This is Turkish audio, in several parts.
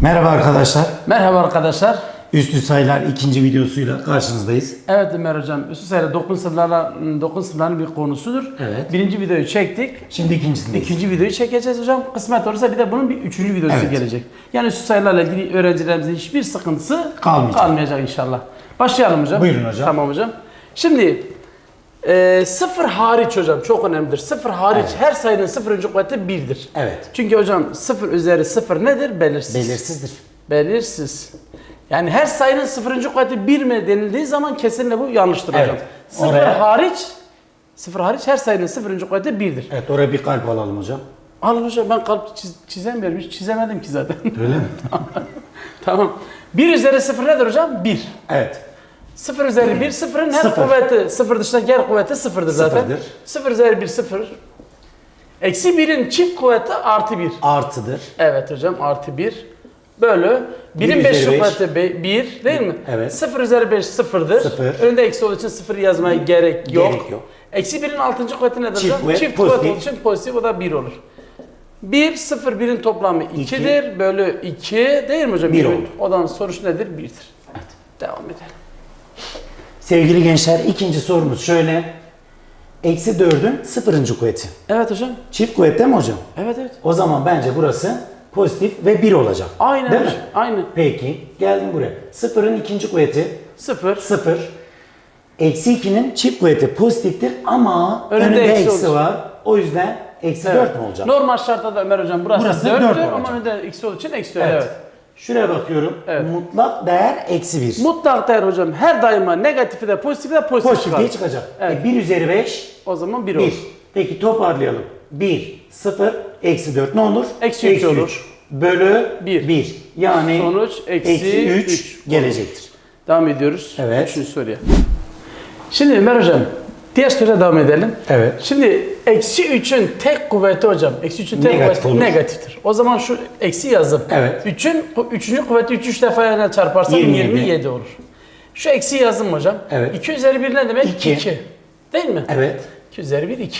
Merhaba arkadaşlar. Merhaba arkadaşlar. Üstü sayılar ikinci videosuyla karşınızdayız. Evet Ömer Hocam, üstü sayıda dokun sınırlarla, dokun sınırların bir konusudur. Evet. Birinci videoyu çektik. Şimdi ikincisindeyiz. İkinci videoyu çekeceğiz hocam. Kısmet olursa bir de bunun bir üçüncü videosu Evet. gelecek. Yani üstü sayılarla ilgili öğrencilerimizin hiçbir sıkıntısı Kalmayacak. inşallah. Başlayalım hocam. Buyurun hocam. Tamam hocam. Şimdi e, sıfır hariç hocam çok önemlidir. Sıfır hariç her sayının sıfırıncı kuvveti birdir. Evet. Çünkü hocam sıfır üzeri sıfır nedir? Belirsiz. Belirsizdir. Belirsiz. Yani her sayının sıfırıncı kuvveti bir mi denildiği zaman kesinlikle bu yanlıştır Evet. hocam. Sıfır Oraya- hariç sıfır hariç her sayının sıfırıncı kuvveti birdir. Evet oraya bir kalp alalım hocam. Alın hocam ben kalp çiz, çizemiyorum. Hiç çizemedim ki zaten. Öyle mi? tamam. 1 üzeri sıfır nedir hocam? 1. Evet. 0 üzeri 1 sıfırın her Sıfır. kuvveti sıfır dışında diğer kuvveti sıfırdır zaten. Sıfırdır. 0 üzeri 1 sıfır. Eksi 1'in çift kuvveti artı 1. Artıdır. Evet hocam artı 1 bölü Bir 1'in üzeri 5 beş. kuvveti 1 değil mi? Evet. 0 üzeri 5 sıfırdır. Sıfır. Önünde eksi olduğu için 0 yazmaya gerek yok. Gerek yok. Eksi 1'in 6. kuvveti nedir Çift hocam? kuvvet, Çift kuvvet pozitif. olduğu için pozitif o da 1 olur. 1, 0, 1'in toplamı İki. 2'dir. Bölü 2 değil mi hocam? Bir olur. Odanın sonuç nedir? 1'dir. Evet. Devam edelim. Sevgili gençler ikinci sorumuz şöyle. Eksi 4'ün sıfırıncı kuvveti. Evet hocam. Çift kuvvet değil mi hocam? Evet evet. O zaman bence burası pozitif ve 1 olacak. Aynen Değil mi? Aynen. Peki geldim buraya. Sıfırın ikinci kuvveti 0. 0. Eksi 2'nin çift kuvveti pozitiftir ama Önünde eksi eksi, var. O yüzden eksi 4 mü olacak? Normal şartta da Ömer hocam burası, Burası 4'tür dört ama olacak. önünde eksi olduğu için eksi 4. Evet. evet. Şuraya bakıyorum. Evet. Mutlak değer eksi 1. Mutlak değer hocam her daima negatifi de pozitifi de pozitif, Pozitif diye çıkacak. Evet. E, 1 üzeri 5 O zaman 1 1. olur. Peki toparlayalım. 1, 0, eksi 4 ne olur? Eksi üç olur. Bölü Bir. 1. Yani Sonuç eksi 3 üç gelecektir. Devam ediyoruz. Evet. Üçüncü soruya. Şimdi Ömer hocam diğer soruya devam edelim. Evet. Şimdi eksi 3'ün tek kuvveti hocam. Eksi 3'ün tek Negatif kuvveti olur. negatiftir. O zaman şu eksi yazdım. Evet. 3'ün 3. kuvveti 3 3 defa yana çarparsam 27. 27 olur. Şu eksi yazdım hocam. Evet. 2 üzeri 1 ne demek? İki. 2. Değil mi? Evet. 2 üzeri 1 2.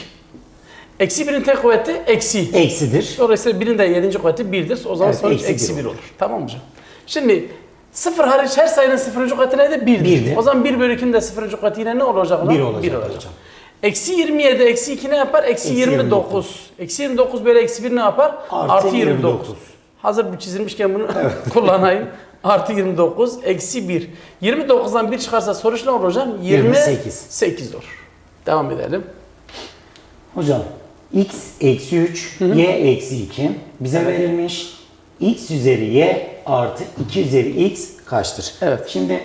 Eksi 1'in tek kuvveti eksi. Eksidir. Dolayısıyla birin de yedinci kuvveti 1'dir. O zaman Evet, sonuç eksi eksi bir 1 olur. olur. Tamam mı hocam? Şimdi sıfır hariç her sayının sıfırıncı kuvveti neydi? 1'dir. Birdi. O zaman 1 bölü 2'nin de sıfırıncı kuvveti yine ne olacak? hocam? Bir olacak Bir hocam. Eksi 27 eksi 2 ne yapar? Eksi Eksi 29. Eksi 29 böyle eksi 1 ne yapar? Artı 29. 29. Hazır bu çizilmişken bunu kullanayım. Artı 29 eksi 1. 29'dan 1 çıkarsa sonuç ne olur hocam? 28. 8 olur. Devam edelim. Hocam x eksi 3, y eksi 2 bize verilmiş. X üzeri y artı 2 üzeri x kaçtır? Evet. Şimdi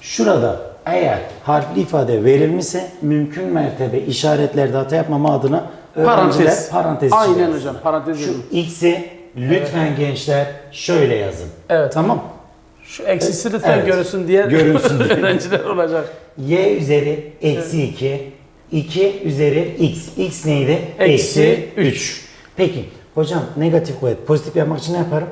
şurada eğer harfli ifade verilmişse mümkün mertebe işaretlerde hata yapmama adına Parantez. parantez Aynen yazsın. hocam, parantez Şu yazın. x'i lütfen gençler şöyle yazın. Evet. Tamam. Şu eksisi lütfen Evet. görünsün diye Görünsün diye. öğrenciler olacak. y üzeri eksi 2, 2 üzeri x. x neydi? Eksi üç. Peki hocam negatif kuvvet pozitif yapmak için ne yaparım?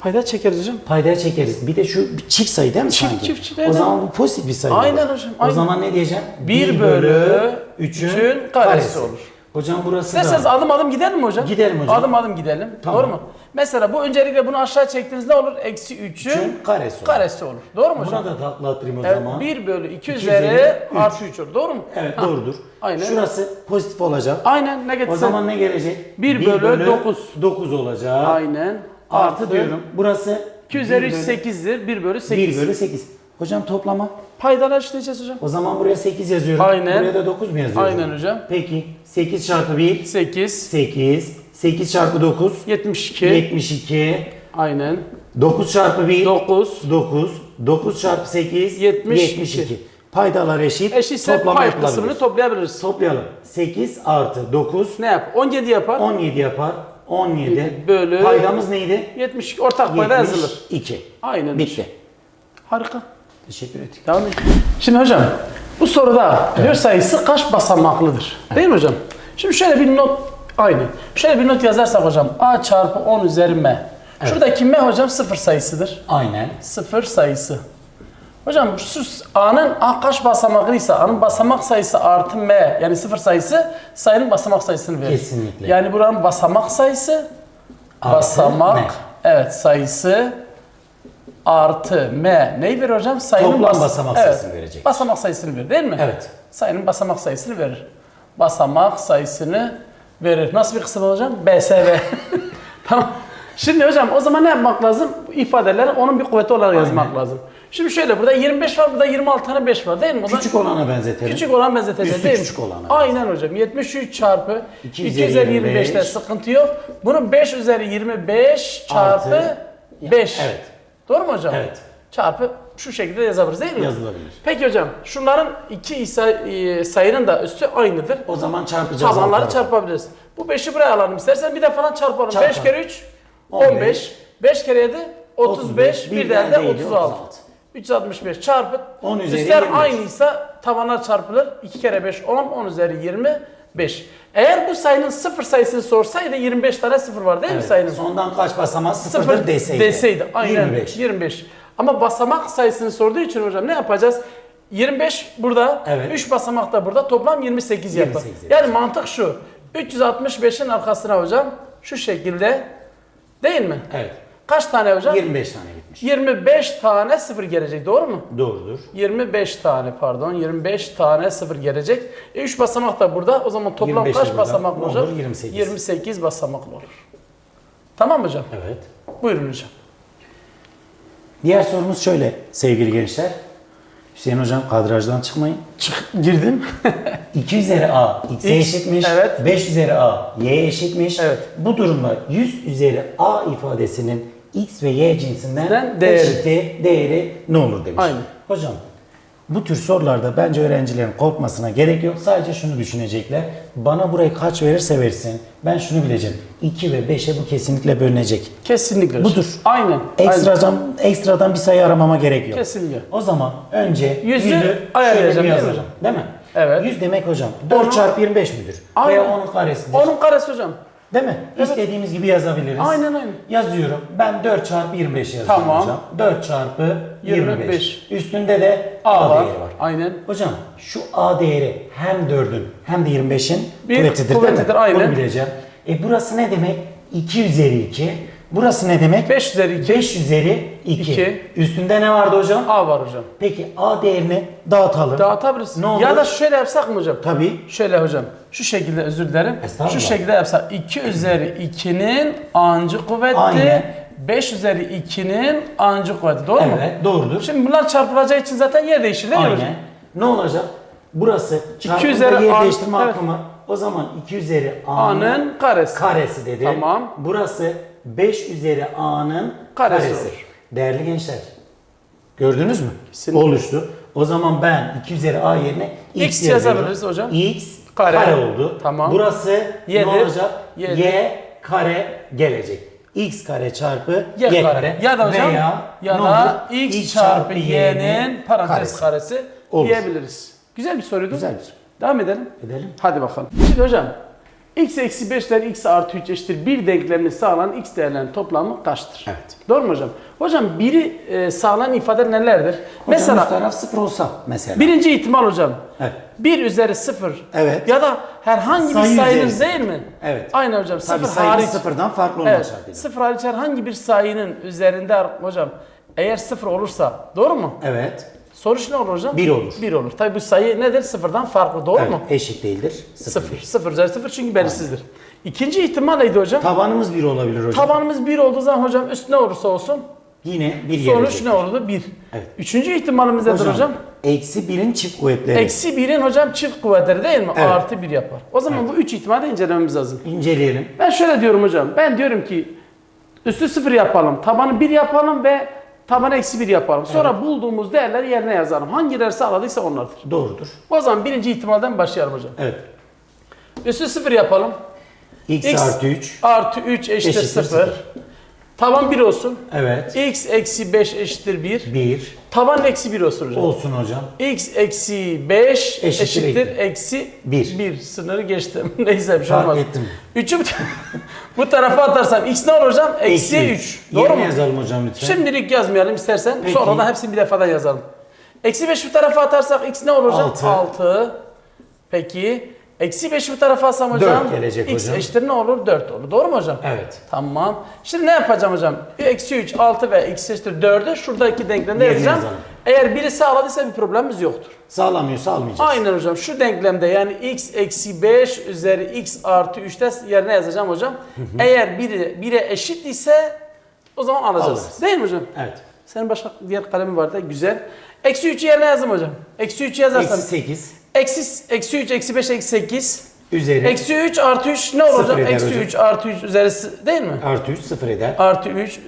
Payda çekeriz hocam. Paydaya çekeriz. Bir de şu çift sayı değil mi Çift, sanki? çift, çift, O zaman bu pozitif bir sayı. Aynen olur. hocam, O aynen. zaman ne diyeceğim? 1 bölü 3'ün üçün karesi olur. Hocam burası İsterseniz da adım adım gidelim mi hocam? Gidelim hocam. Adım adım gidelim. Tamam. Doğru mu? Mesela bu öncelikle bunu aşağı çektiğiniz ne olur? Eksi 3'ün üçün karesi olur. karesi olur. Doğru mu hocam? Buna da takla attırayım o Evet, zaman. 1 bölü 2 İki üzeri üç. artı 3 olur. Doğru mu? Evet Ha, doğrudur. Aynen. Şurası pozitif olacak. Aynen negatif. O zaman ne gelecek? Bir bölü dokuz. 9 olacak. Aynen. Artı, diyorum. Burası 2 üzeri 3 bir bölü- 8'dir. 1 bölü 8. 1 bölü 8. Hocam toplama. Paydalar işleyeceğiz hocam. O zaman buraya 8 yazıyorum. Aynen. Buraya da 9 mu yazıyorum? Aynen hocam. Peki 8 çarpı 1 8, 8. 8 çarpı 9 72. 72. Aynen. 9 çarpı 1 9. 9. 9 çarpı 8 72. 72. Paydalar eşit. Eşitse Toplama pay yapılabilir. kısmını toplayabiliriz. Toplayalım. 8 artı 9 Ne yap? 17 yapar. 17 yapar. 17 Bölü- Paydamız neydi? 72 ortak payda yazılır. 72. Aynen. Bitti. Harika. Teşekkür ettik. Devam edelim. Şimdi hocam bu soruda dört sayısı kaç basamaklıdır? Değil mi hocam? Şimdi şöyle bir not aynı. Şöyle bir not yazarsak hocam a çarpı 10 üzeri m. Şuradaki m hocam sıfır sayısıdır. Aynen. Sıfır sayısı. Hocam şu a'nın a kaç basamaklıysa a'nın basamak sayısı artı m yani sıfır sayısı sayının basamak sayısını verir. Kesinlikle. Yani buranın basamak sayısı Artı basamak m. evet sayısı artı m neyi verir hocam? Sayının Toplam bas- basamak evet, sayısını verecek. Basamak sayısını verir değil mi? Evet. Sayının basamak sayısını verir. Basamak sayısını verir. Nasıl bir kısım hocam? BSV. tamam. Şimdi hocam o zaman ne yapmak lazım? Bu ifadeleri onun bir kuvveti olarak yazmak Aynen. lazım. Şimdi şöyle burada 25 var, burada 26 tane 5 var değil mi? O zaman Küçük olana benzetelim. Küçük olan benzeteceğiz Üstü değil mi? küçük olana. Aynen hocam. 73 çarpı 2 2 üzeri üzeri 25. 25'te sıkıntı yok. Bunu 5 üzeri 25 çarpı Artı- 5. Evet. Doğru mu hocam? Evet. Çarpı şu şekilde yazabiliriz değil mi? Yazılabilir. Peki hocam şunların iki say- sayının da üstü aynıdır. O zaman çarpacağız. Tabanları çarpabiliriz. Bu 5'i buraya alalım. İstersen bir de falan çarpalım. 5 Çarpalım. kere 3 15. 15. 5 kere 7 35. 35. Bir de de elde neydi? 36. 36. 365 çarpı 10 üzeri üstler 25. aynıysa tabanlar çarpılır. 2 kere 5 10 10 üzeri 25. Eğer bu sayının sıfır sayısını sorsaydı 25 tane sıfır var değil mi Evet. sayının? Sondan kaç basamağı sıfırdır deseydi. deseydi. Aynen. 25. 25. Ama basamak sayısını sorduğu için hocam ne yapacağız? 25 burada, Evet. 3 basamak da burada toplam 28 yapar. 28 yapar. Yani mantık şu. 365'in arkasına hocam şu şekilde değil mi? Evet. Kaç tane hocam? 25 tane gitmiş. 25 tane sıfır gelecek doğru mu? Doğrudur. 25 tane pardon 25 tane sıfır gelecek. E 3 basamak da burada. O zaman toplam 25 de kaç burada. basamaklı Ne hocam? olur? 28. 28 basamaklı olur. Tamam mı hocam? Evet. Buyurun hocam. Diğer sorumuz şöyle sevgili gençler. Hüseyin hocam kadrajdan çıkmayın. Çık, girdim. 2 üzeri a X, eşitmiş. evet. 5 üzeri a y'ye eşitmiş. Evet. Bu durumda 100 üzeri a ifadesinin x ve y cinsinden Den değeri. eşiti değeri ne olur demiş. Aynen. Hocam bu tür sorularda bence öğrencilerin korkmasına gerek yok. Sadece şunu düşünecekler. Bana burayı kaç verirse versin ben şunu bileceğim. 2 ve 5'e bu kesinlikle bölünecek. Kesinlikle. Budur. Aynen. Aynen. Ekstradan, ekstradan bir sayı aramama gerek yok. Kesinlikle. O zaman önce Yüzü yüzü şöyle ayarlayacağım, değil mi. Değil mi? Evet. 100 demek hocam. 4 Onu- çarpı 25 müdür? Aynen. Veya onun karesidir. Onun karesi hocam. Değil mi? İstediğimiz gibi yazabiliriz. Aynen, aynen. Yazıyorum. Ben 4 çarpı 25 yazıyorum Tamam. hocam. 4 çarpı 25. 25. Üstünde de A, A değeri var. Aynen. Hocam şu A değeri hem 4'ün hem de 25'in Bir kuvvetidir değil kuvvetidir, mi? aynen. Bunu bileceğim. E burası ne demek? 2 üzeri 2. Burası ne demek? 5 üzeri 2. 5 üzeri 2. İki. Üstünde ne vardı hocam? A var hocam. Peki A değerini dağıtalım. Dağıtabiliriz. Ne olur? Ya da şöyle yapsak mı hocam? Tabii. Şöyle hocam. Şu şekilde özür dilerim. Şu şekilde yapsak 2 üzeri 2'nin ancı kuvveti Aynen. 5 üzeri 2'nin ancı kuvveti. Doğru mu? Evet doğrudur. Şimdi bunlar çarpılacağı için zaten yer değişir değil mi hocam? Aynen. Ne olacak? Burası çarpımda üzeri yer A- değiştirme evet. hakkı mı? O zaman 2 üzeri A'nın A'nın karesi. karesi dedi. Tamam. Burası 5 üzeri A'nın Karesi karesi. Değerli gençler. Gördünüz mü? Kesinlikle. Oluştu. O zaman ben 2 üzeri A yerine X, X yazabiliriz hocam. X Kare. kare, oldu. Tamam. Burası Y'dir. ne olacak? Y'dir. Y kare gelecek. X kare çarpı Y, Y, kare. kare. Ya da hocam Veya ya da olur? x çarpı y'nin parantez karesi. karesi, Olur. diyebiliriz. Güzel bir soruydu. Güzel bir soru. Devam edelim. Edelim. Hadi bakalım. Şimdi hocam x eksi 5 ile x artı 3 eşittir bir denklemini sağlayan x değerlerinin toplamı kaçtır? Evet. Doğru mu hocam? Hocam biri e, sağlayan ifade nelerdir? Hocam mesela üst taraf sıfır olsa mesela. birinci ihtimal hocam. Evet. 1 üzeri 0. Evet. Ya da herhangi Sayı bir sayının üzeri. değil mi? Evet. Aynen hocam. Tabii Sıfır sayının hariç. sıfırdan farklı olma Evet. şartıyla. Sıfır hariç herhangi bir sayının üzerinde hocam eğer sıfır olursa doğru mu? Evet. Sonuç ne olur hocam? Bir olur. 1 olur. Tabi bu sayı nedir? Sıfırdan farklı doğru evet. mu? Eşit değildir. Sıfır. 0. 0 üzeri 0 çünkü belirsizdir. İkinci ihtimal neydi hocam? Tabanımız bir olabilir hocam. Tabanımız 1 olduğu zaman hocam üst ne olursa olsun Yine bir sonuç gelecek. ne olurdu? 1. Evet. Üçüncü ihtimalimiz nedir hocam? Eksi birin çift kuvvetleri. Eksi 1'in hocam çift kuvvetleri değil mi? Evet. Artı 1 yapar. O zaman bu üç ihtimali de incelememiz lazım. İnceleyelim. Ben şöyle diyorum hocam. Ben diyorum ki üstü 0 yapalım. Tabanı 1 yapalım ve tabanı eksi 1 yapalım. Sonra bulduğumuz değerleri yerine yazalım. Hangileri sağladıysa onlardır. Doğrudur. O zaman birinci ihtimalden başlayalım hocam. Evet. Üstü 0 yapalım. X, X artı 3. Artı 3 eşittir Eşittir 0. sıfır. Taban 1 olsun. Evet. X eksi 5 eşittir 1. 1. Taban eksi 1 olsun hocam. Olsun hocam. X eksi 5 Eşittir eşittir, iki. eksi Bir. 1. Sınırı geçtim. Neyse bir şey Fark olmaz. ettim. 3'ü bu, bu tarafa atarsam x ne olur hocam? Eksi 3. Doğru Yerine mu? yazalım hocam lütfen. Şimdilik yazmayalım istersen. Peki. Sonra da hepsini bir defadan yazalım. Eksi 5 bu tarafa atarsak x ne olur hocam? Altı. 6. Peki. Eksi 5 bu tarafa alsam hocam. Dört gelecek x hocam. eşittir ne olur? 4 olur. Doğru mu hocam? Evet. Tamam. Şimdi ne yapacağım hocam? Eksi 3, 6 ve x eşittir 4'ü şuradaki denklemde Yerine yazacağım. yazalım. Eğer biri sağladıysa bir problemimiz yoktur. Sağlamıyorsa almayacağız. Aynen hocam. Şu denklemde yani x eksi 5 üzeri x artı 3'te yerine yazacağım hocam. Eğer biri 1'e eşit ise o zaman alacağız. Alırız. Değil mi hocam? Evet. Senin başka diğer kalemin var da güzel. Eksi 3'ü yerine yazdım hocam. Eksi 3 yazarsam. Eksi 8 Eksi, eksi 3, eksi 5, eksi 8. üzeri Eksi 3 artı 3 ne olur Sıfır hocam? eder Eksi hocam. 3 artı 3 üzeri s- değil mi? artı 3 sıfır eder. Artı 3.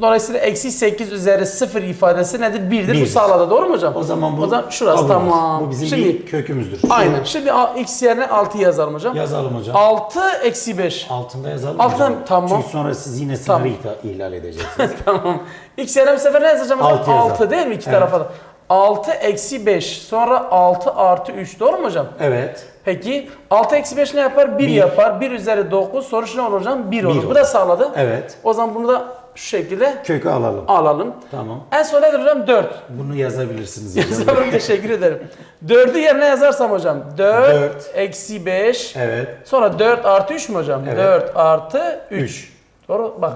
Dolayısıyla eksi 8 üzeri 0 ifadesi nedir? 1'dir. Bu Birdir. sağladı. Doğru mu hocam? O zaman bu O zaman şurası alınmaz. tamam. Bu bizim Şimdi bir kökümüzdür. Şunu aynen. Şimdi a- x yerine 6 yazalım hocam. Yazalım hocam. 6 eksi 5. Altında yazalım Altına- hocam. tamam. Çünkü sonra siz yine sınırı Tamam. ihlal edeceksiniz. tamam. X yerine bu sefer ne yazacağım hocam? Altı yazalım. 6 değil mi? iki Evet. tarafa da. 6 eksi 5. Sonra 6 artı 3. Doğru mu hocam? evet. Peki 6 eksi 5 ne yapar? 1 Bir. yapar. 1 üzeri 9. Sonuç ne olur hocam? 1 olur. Bir Bu olur. da sağladı. Evet. O zaman bunu da şu şekilde Kökü alalım. alalım. Tamam. En son nedir hocam? 4. Bunu yazabilirsiniz hocam. Yazarım teşekkür ederim. 4'ü yerine yazarsam hocam. 4, Dört. eksi 5. evet. Sonra 4 artı 3 mü hocam? Evet. 4 artı 3. 3. Doğru bak.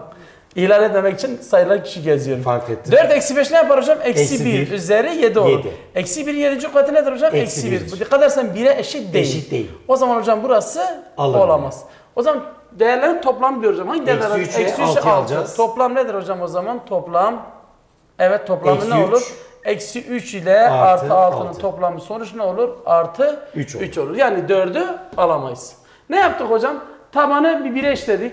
İhlal etmemek için sayılar küçük yazıyorum. Fark ettim. 4 eksi 5 ne yapar hocam? Eksi, Eksi 1 bir. üzeri 7 olur. Yedi. Eksi 1 7. katı nedir hocam? Eksi Eksi 1. birdir. Bu dikkat edersen 1'e eşit değil. Eşit değil. O zaman hocam burası Alınmıyor. olamaz. O zaman değerlerin toplam diyor hocam. Hangi değerler? Eksi üçe Eksi altı 6. alacağız. Toplam nedir hocam o zaman? Toplam. Evet toplamı Eksi ne üç. olur? Eksi 3 ile Artı artı 6'nın altı. toplamı sonuç ne olur? Artı Üç olur. 3 olur. Yani 4'ü alamayız. Ne yaptık hocam? Tabanı bir 1'e eşledik.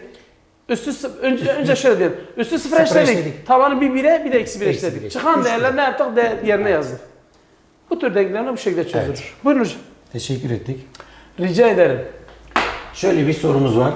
Üstü önce, önce şöyle diyelim. Üstü Sıfıra eşledik. eşledik. Tabanı bir 1'e bir de eksi 1 Eksi bir eşledik. Çıkan Üç değerler ne yaptık? Değer yerine yazdık. Bu tür denklemler bu şekilde çözülür. Evet. Buyurun hocam. Teşekkür ettik. Rica ederim. Şöyle bir sorumuz var.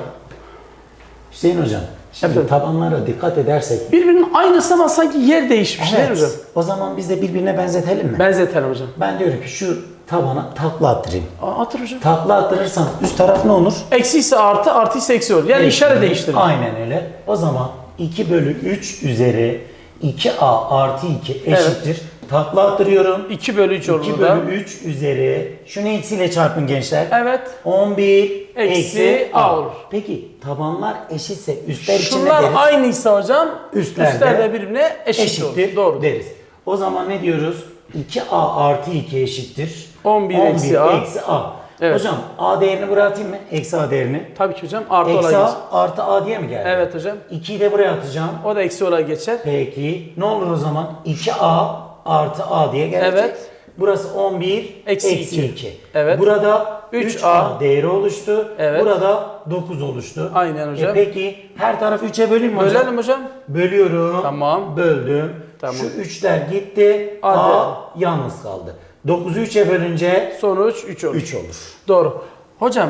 Hüseyin hocam. Şimdi Efendim? tabanlara dikkat edersek. Birbirinin aynısı ama sanki yer değişmiş değil mi Evet. hocam? O zaman biz de birbirine benzetelim mi? Benzetelim hocam. Ben diyorum ki şu tabana takla attırayım. Atır hocam. Takla attırırsam üst taraf ne olur? Eksi ise artı, artı ise eksi olur. Yani işaret değiştirir. Aynen öyle. O zaman 2 bölü 3 üzeri 2a artı 2 eşittir. Takla attırıyorum. 2 bölü 3 olur 2 burada. bölü 3 üzeri şunu eksiyle çarpın gençler. Evet. 11 Eksi eksi A a olur. Peki tabanlar eşitse üstler için ne Şunlar deriz? aynıysa hocam Üstlerde üstler de birbirine eşit eşittir olur. Doğru. deriz. O zaman ne diyoruz? 2a artı 2 eşittir. 11 eksi a. eksi a. Evet. Hocam a değerini buraya atayım mı? Eksi a değerini. Tabii ki hocam artı Eksi a geçer. artı a diye mi geldi? Evet hocam. 2'yi de buraya atacağım. O da eksi olarak geçer. Peki ne olur o zaman? 2a artı a diye gelecek. Evet. Burası 11 Eksi eksi, iki. 2. Evet. Burada 3A 3a, değeri oluştu. Evet. Burada 9 oluştu. Aynen hocam. E peki her tarafı 3'e böleyim mi hocam? Bölelim hocam. Bölüyorum. Tamam. Böldüm. Tamam. Şu 3'ler gitti. Hadi. A yalnız kaldı. 9'u 3'e bölünce Sonuç 3 olur. 3 olur. Doğru. Hocam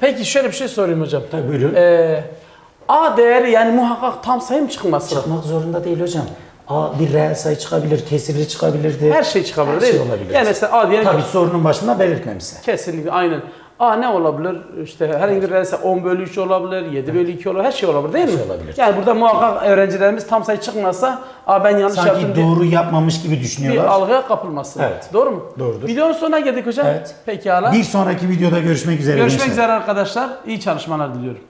peki şöyle bir şey sorayım hocam. Tabii buyurun. Ee, A değeri yani muhakkak tam sayı mı çıkması? Çıkmak zorunda değil hocam. A bir reel sayı çıkabilir, kesirli çıkabilirdi. Her şey çıkabilir Her değil şey mi? olabilir. Yani mesela A diyelim ki Tabii sorunun başında belirtmemişse. Kesinlikle aynen. A ne olabilir? İşte herhangi bir relse 10 bölü 3 olabilir, 7 bölü 2 olabilir, her şey olabilir değil mi? şey olabilir. Yani burada muhakkak öğrencilerimiz tam sayı çıkmazsa A ben yanlış Sanki yaptım diye doğru yapmamış gibi bir düşünüyorlar. algıya kapılmasın. Evet. Doğru mu? Doğrudur. Videonun sonuna geldik hocam. Evet. Pekala. Bir sonraki videoda görüşmek üzere. Görüşmek gençler. üzere arkadaşlar. İyi çalışmalar diliyorum.